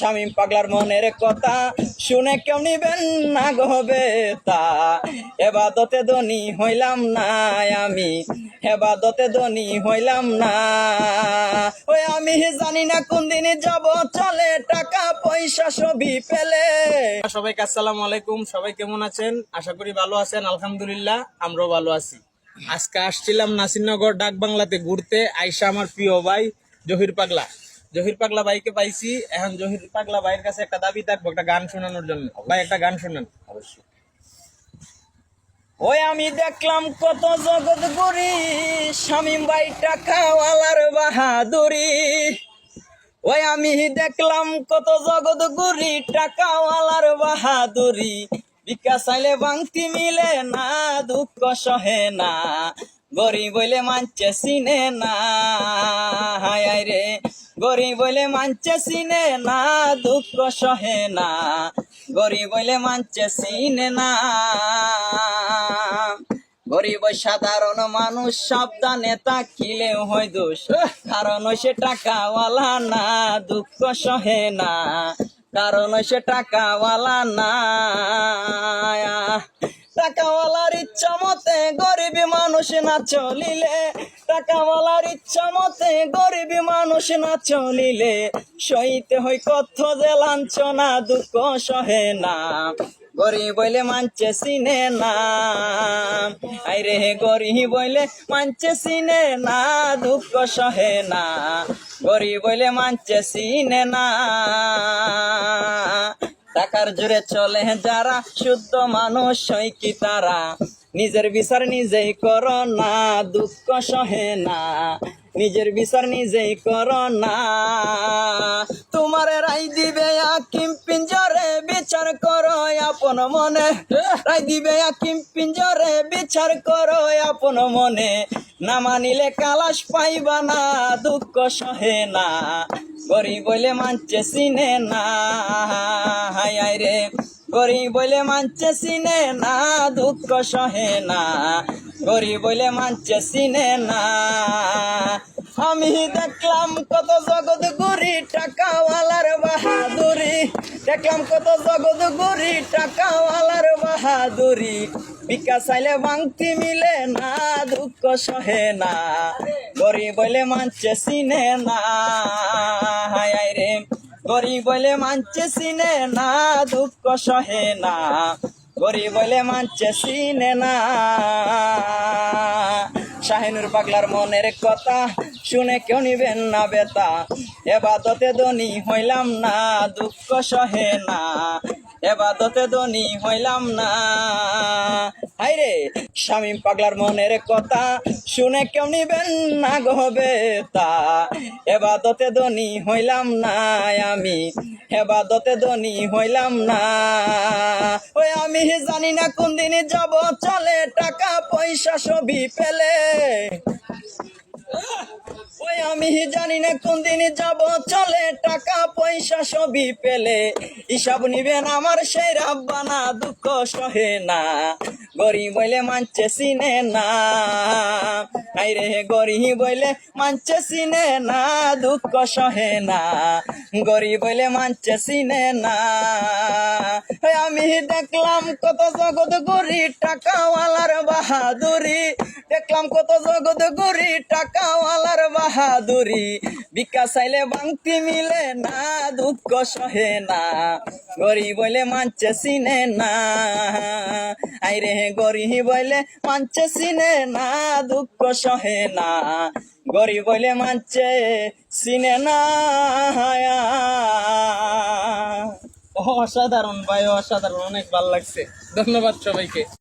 স্বামী পাগলার মনের কথা শুনে কেউ নিবেন না গবে তা এবাদতে ধনী হইলাম না আমি, এবাদতে ধনী হইলাম না। ওই আমি জানি না কোন দিনে যাব, চলে টাকা পয়সা সবই পেলে সবাইকে আসসালামু আলাইকুম, সবাই কেমন আছেন? আশা করি ভালো আছেন, আলহামদুলিল্লাহ, আমরাও ভালো আছি। আজকে আসছিলাম নাসিরনগর ডাক বাংলাতে ঘুরতে আইসা আমার প্রিয় ভাই, জহির পাগলা। জহির পাগলা ভাইকে পাইছি। এখন জহির পাগলা ভাইয়ের কাছে একটা দাবি থাকব একটা গান শোনানোর জন্য। ভাই একটা গান শোনান। অবশ্যই। ওই আমি দেখলাম কত জগৎ গুরি স্বামী বাই টাকাওয়ালার বাহাদুরি। ওই আমি দেখলাম কত জগৎ গুরি টাকাওয়ালার বাহাদুরি। বিকাশ আইলে বাংতি মিলে না দুঃখ সহে না। গরিব বলে মানছে চিনে না। হায় রে। গরিব বলে মানছে চিনে না, দুঃখ সহে না। গরিব বলে মানছে চিনে না। গরিব সাধারণ মানুষ সাবধানে তাকিলেও হয় দোষ। কারণ সে টাকাওয়ালা না, দুঃখ সহে না। কারণ সে টাকাওয়ালা না। টাকাওয়ালার ইচ্ছা মতে গরিব মানুষ না চলিলে, টাকাওয়ালার ইচ্ছা মতে গরিব মানুষ না চলিলে সইতে হই কত যে লাঞ্ছনা, দুঃখ সহে না। গরিব বইলে মানছে চিনে না। আইরে গরিব বইলে মানছে চিনে না, দুঃখ সহে না। গরিব বইলে মানছে চিনে না। টাকার জোরে চলে যারা, শুদ্ধ মানুষ কি তারা? নিজের বিচার নিজেই কর না, দুঃখ সহে না। নিজের বিচার নিজেই কর না। তোমার রাই দিবে আকিম পিঞ্জরে, বিচার করো আপন মনে। রাই দিবে আকিম পিঞ্জরে, বিচার করো আপন মনে। না মানিলে কালাস পাইবা না, দুঃখ সহে না। গরিব বলে মানছে চিনে না রে। গরিব বলে মানছে চিনে না দুঃখ সহে না। গরিব বলে মানছে চিনে না আমি দেখলাম কত জগৎ গুরি টাকাওয়ালার বাহাদুরি। দেখলাম কত জগৎ গুরি টাকাওয়ালার বাহাদুরি। বিকাশ আইলে বাংতি মিলে না, দুঃখ সহে না। গরিব বলে মানছে চিনে না গরিব বলে মানছে সিনে না দুঃখ সহে না। গরিব বলে মানছে চিনে না শাহিনুর পাগলার মনের কথা শুনে কেউ নিবেন না বেতা এবাদতে ধনী হইলাম না, দুঃখ সহে না। এবাদতে ধনী হইলাম না। হাইরে স্বামী পাগলার মনের কথা শুনে কেউ নিবেন না গবে তা এবাদতে ধনী হইলাম না আমি, এবাদতে ধনী হইলাম না। ওই আমি জানি না কোন দিনে যাব, চলে টাকা পয়সা সবই পেলে আমি জানি না কোন দিনে যাব। চলে টাকা, পয়সা সবই পেলে। হিসাব নিবেন আমার সেই রাব্বানা, দুঃখ সহে না। গরিব বইলে মানছে সিনে না। আই রে গরিব বইলে মানছে সিনে না, দুঃখ সহে না। গরিব বইলে মানছে চিনে না আমি দেখলাম কত জগৎ গরি টাকাওয়ালার বাহাদুরি। দেখলাম কত জগৎ গরি টাকাওয়ালার বাহাদুরি। বিকাশ আইলে বাংতি মিলে না দুঃখ সহে না। গরিব হইলে মানছে চিনে না আইরে গরিব বইলে মানছে সিনে না, দুঃখ সহে না। গরিব বলে মানছে সিনে না অসাধারণ ভাই, অসাধারণ, অনেক ভালো লাগছে। ধন্যবাদ সবাইকে।